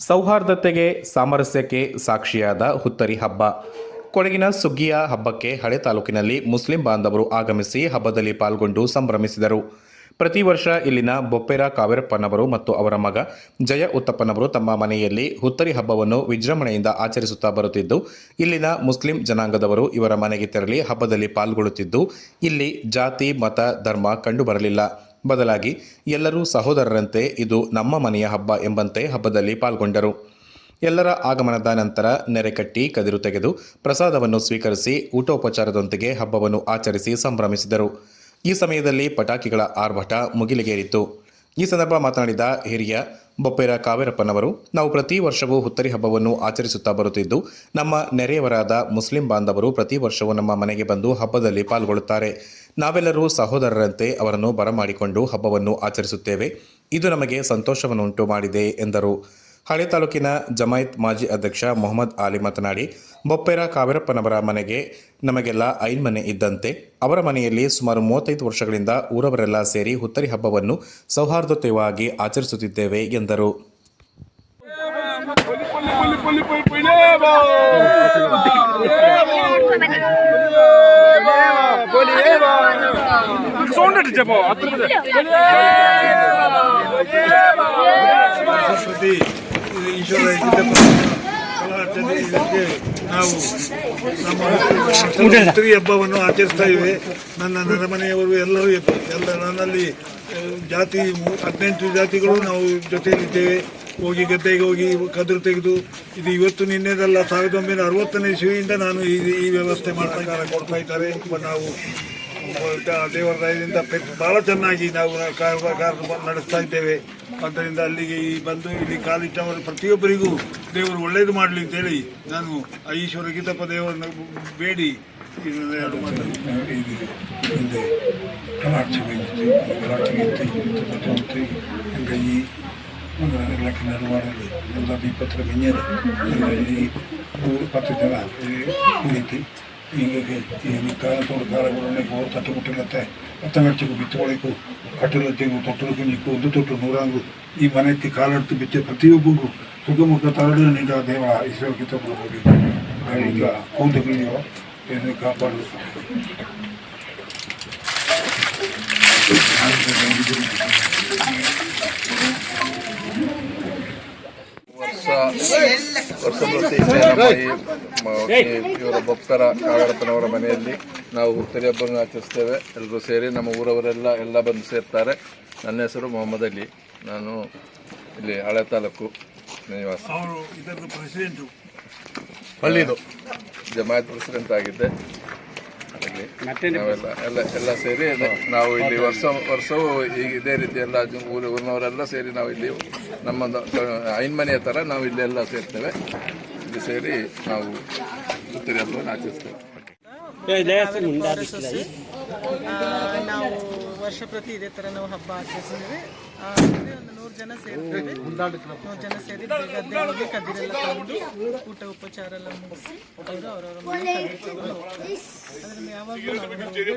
ಸೌಹಾರ್ದತೆಗೆ, ಸಾಮರಸ್ಯಕ್ಕೆ ಸಾಕ್ಷಿಯಾದ ಹುತ್ತರಿ ಹಬ್ಬ. ಕೊಡಗಿನ ಸುಗ್ಗಿಯ ಹಬ್ಬಕ್ಕೆ ಹಳೆ ತಾಲೂಕಿನಲ್ಲಿ ಮುಸ್ಲಿಂ ಬಾಂಧವರು ಆಗಮಿಸಿ ಹಬ್ಬದಲ್ಲಿ ಪಾಲ್ಗೊಂಡು ಸಂಭ್ರಮಿಸಿದರು. ಪ್ರತಿ ವರ್ಷ ಇಲ್ಲಿನ ಬೊಪ್ಪೆರ ಕಾವೇರಪ್ಪನವರು ಮತ್ತು ಅವರ ಮಗ ಜಯ ಉತ್ತಪ್ಪನವರು ತಮ್ಮ ಮನೆಯಲ್ಲಿ ಹುತ್ತರಿ ಹಬ್ಬವನ್ನು ವಿಜೃಂಭಣೆಯಿಂದ ಆಚರಿಸುತ್ತಾ ಬರುತ್ತಿದ್ದು, ಇಲ್ಲಿನ ಮುಸ್ಲಿಂ ಜನಾಂಗದವರು ಇವರ ಮನೆಗೆ ತೆರಳಿ ಹಬ್ಬದಲ್ಲಿ ಪಾಲ್ಗೊಳ್ಳುತ್ತಿದ್ದು, ಇಲ್ಲಿ ಜಾತಿ, ಮತ, ಧರ್ಮ ಕಂಡುಬರಲಿಲ್ಲ. ಬದಲಾಗಿ ಎಲ್ಲರೂ ಸಹೋದರರಂತೆ ಇದು ನಮ್ಮ ಮನೆಯ ಹಬ್ಬ ಎಂಬಂತೆ ಹಬ್ಬದಲ್ಲಿ ಪಾಲ್ಗೊಂಡರು. ಎಲ್ಲರ ಆಗಮನದ ನಂತರ ನೆರೆಕಟ್ಟಿ ಕದಿರು ತೆಗೆದು ಪ್ರಸಾದವನ್ನು ಸ್ವೀಕರಿಸಿ ಊಟೋಪಚಾರದೊಂದಿಗೆ ಹಬ್ಬವನ್ನು ಆಚರಿಸಿ ಸಂಭ್ರಮಿಸಿದರು. ಈ ಸಮಯದಲ್ಲಿ ಪಟಾಕಿಗಳ ಆರ್ಭಟ ಮುಗಿಲಿಗೇರಿತ್ತು. ಈ ಸಂದರ್ಭ ಮಾತನಾಡಿದ ಹಿರಿಯ ಬೊಪ್ಪೇರ ಕಾವೇರಪ್ಪನವರು, ನಾವು ಪ್ರತಿ ವರ್ಷವೂ ಹುತ್ತರಿ ಹಬ್ಬವನ್ನು ಆಚರಿಸುತ್ತಾ ಬರುತ್ತಿದ್ದು, ನಮ್ಮ ನೆರೆಯವರಾದ ಮುಸ್ಲಿಂ ಬಾಂಧವರು ಪ್ರತಿ ವರ್ಷವೂ ನಮ್ಮ ಮನೆಗೆ ಬಂದು ಹಬ್ಬದಲ್ಲಿ ಪಾಲ್ಗೊಳ್ಳುತ್ತಾರೆ. ನಾವೆಲ್ಲರೂ ಸಹೋದರರಂತೆ ಅವರನ್ನು ಬರಮಾಡಿಕೊಂಡು ಹಬ್ಬವನ್ನು ಆಚರಿಸುತ್ತೇವೆ ಇದು ನಮಗೆ ಸಂತೋಷವನ್ನುಂಟು ಮಾಡಿದೆ ಎಂದರು ಹಳೆ ತಾಲೂಕಿನ ಜಮಾಯತ್ ಮಾಜಿ ಅಧ್ಯಕ್ಷ ಮೊಹಮ್ಮದ್ ಆಲಿ ಮಾತನಾಡಿ ಬೊಪ್ಪೆರ ಕಾವೇರಪ್ಪನವರ ಮನೆಗೆ ನಮಗೆಲ್ಲ ಐನ್ ಮನೆ ಇದ್ದಂತೆ ಅವರ ಮನೆಯಲ್ಲಿ ಸುಮಾರು ಮೂವತ್ತೈದು ವರ್ಷಗಳಿಂದ ಊರವರೆಲ್ಲ ಸೇರಿ ಹುತ್ತರಿ ಹಬ್ಬವನ್ನು ಸೌಹಾರ್ದತೆಯಾಗಿ ಆಚರಿಸುತ್ತಿದ್ದೇವೆ ಎಂದರು ಸರಸ್ವತಿ ಈಶ್ವರ ಇದ್ದಪ್ಪ ಕಲಾಚರಣೆ ಇದಕ್ಕೆ ನಾವು ನಮ್ಮ ಸ್ತ್ರೀ ಹಬ್ಬವನ್ನು ಆಚರಿಸ್ತಾ ಇವೆ. ನನ್ನ ನರಮನೆಯವರು ಎಲ್ಲರೂ ಎಲ್ಲ ನನ್ನಲ್ಲಿ ಜಾತಿ ಹದಿನೆಂಟು ಜಾತಿಗಳು ನಾವು ಜೊತೆಯಲ್ಲಿದ್ದೇವೆ. ಹೋಗಿ ಗದ್ದೆಗೆ ಹೋಗಿ ಕದ್ರು ತೆಗೆದು ಇದು ಇವತ್ತು ನಿನ್ನೆದಲ್ಲ ಸಾವಿರದ ಒಂಬೈನೂರ ಅರವತ್ತನೇ ಇಸ್ವಿಯಿಂದ ನಾನು ಈ ಈ ವ್ಯವಸ್ಥೆ ಮಾಡ್ತಾ ಇದ್ದಾರೆ. ಕೊಡ್ತಾ ಇದ್ದಾರೆ. ನಾವು ದೇವರ ದಯದಿಂದ ಬಹಳ ಚೆನ್ನಾಗಿ ನಾವು ಕಾರ್ಯ ಕಾರ್ಯ ನಡೆಸ್ತಾ ಇದ್ದೇವೆ ಆದ್ದರಿಂದ ಅಲ್ಲಿಗೆ ಈ ಬಂದು ಇಲ್ಲಿ ಕಾಲಿಟ್ಟವರು ಪ್ರತಿಯೊಬ್ಬರಿಗೂ ದೇವರು ಒಳ್ಳೆಯದು ಮಾಡಲಿ ಅಂತೇಳಿ ನಾನು ಈಶ್ವರ ಗೀತಪ್ಪ ದೇವರನ್ನು ಬೇಡಿ ಎರಡು ಹಿಂದೆ ಕಲಾಕ್ಷಿಗೆ ಕಲಾಕ್ಷಿಗೆ ಎಂಗ ಈ ಎಲ್ಲಕ್ಕೆ ನೆರವಾಡಲಿ ಎಲ್ಲ ದೀಪತ್ರ ಬೆಂಜದ ಎಲ್ಲ ಈ ಜನ ಕುಳಿತು ಹೀಗೆ ಈ ಕಾಲ ತೋಡು ಕಾಲಗಳನ್ನೇ ಗೋರು ತಟ್ಟುಬಿಟ್ಟಿರುತ್ತೆ ಹತ್ತಂಗಚ್ಚಿಗೂ ಬಿತ್ತೊಳಕು ಕಟ್ಟಲತ್ತೆಗೂ ತೊಟ್ಟಲು ಕುಂಜಿಕು ಒಂದು ತೊಟ್ಟು ನೂರಾಂಗು, ಈ ಮನೆಗೆ ಕಾಲೆಡ್ತು ಬಿಚ್ಚೆ ಪ್ರತಿಯೊಬ್ಬರಿಗೂ ಸುಖಮುಖ ತರಡು ನೀಡ ದೇವ ಈಶ್ವರ ಕಿತ್ತಬಹುದು ಈಗ ಕೌಂಟಗಳಿಯೋ ಇದನ್ನು ಕಾಪಾಡು. ವರ್ಷ. ವರ್ಷ ಪ್ರತಿ ನಮ್ಮ ಈ ಮ- ಈ- ಇವರ ಬೊಪ್ಪರ ಕಾಗಡಪ್ಪನವರ ಮನೆಯಲ್ಲಿ ನಾವು ಹುತ್ತರಿ ಹಬ್ಬವನ್ನು ಆಚರಿಸ್ತೇವೆ. ಎಲ್ಲರೂ ಸೇರಿ ನಮ್ಮ ಊರವರೆಲ್ಲ ಎಲ್ಲ ಬಂದು ಸೇರ್ತಾರೆ. ನನ್ನ ಹೆಸರು ಮೊಹಮ್ಮದ್ ಅಲಿ. ನಾನು ಇಲ್ಲಿ ಹಳೆ ತಾಲೂಕು ನಿವಾಸ. ಹಳ್ಳಿದು. ಜಮಾಯತ್ ಪ್ರೆಸಿಡೆಂಟ್ ಆಗಿದ್ದೆ. ಇಲ್ಲಿ ನಾವೆಲ್ಲ ಎಲ್ಲ ಎಲ್ಲ ಸೇರಿ ನಾವು ಇಲ್ಲಿ ವರ್ಷ ವರ್ಷವೂ ಈಗ ಇದೇ ರೀತಿ ಎಲ್ಲ ಊರು ಊರಿನವರೆಲ್ಲ ಸೇರಿ ನಾವು ಇಲ್ಲಿ ನಮ್ಮ ಐನ್ ಮನೆಯ ಥರ ನಾವು ಇಲ್ಲೆಲ್ಲ ಸೇರ್ತೇವೆ. ಇಲ್ಲಿ ಸೇರಿ ನಾವು ಸುತ್ತರಿ ಹಬ್ಬವನ್ನು ಆಚರಿಸ್ತೇವೆ. ನಾವು ವರ್ಷ ಪ್ರತಿ ಇದೇ ತರ ನಾವು ಹಬ್ಬ ಆಚರಿಸ್ತೇವೆ. ಆ, ಒಂದು ನೂರು ಜನ ಸೇರ್ತೇವೆ. ನೂರು ಜನ ಸೇರಿ ಗದ್ದೆ ಹೋಗಿ ಕದಿರೆಲ್ಲ ತಂದು ಊಟ ಉಪಚಾರ ಎಲ್ಲ ಮುಗಿಸಿ ಅವರು ಅವರವರ ಮನೆ ಕದಿರು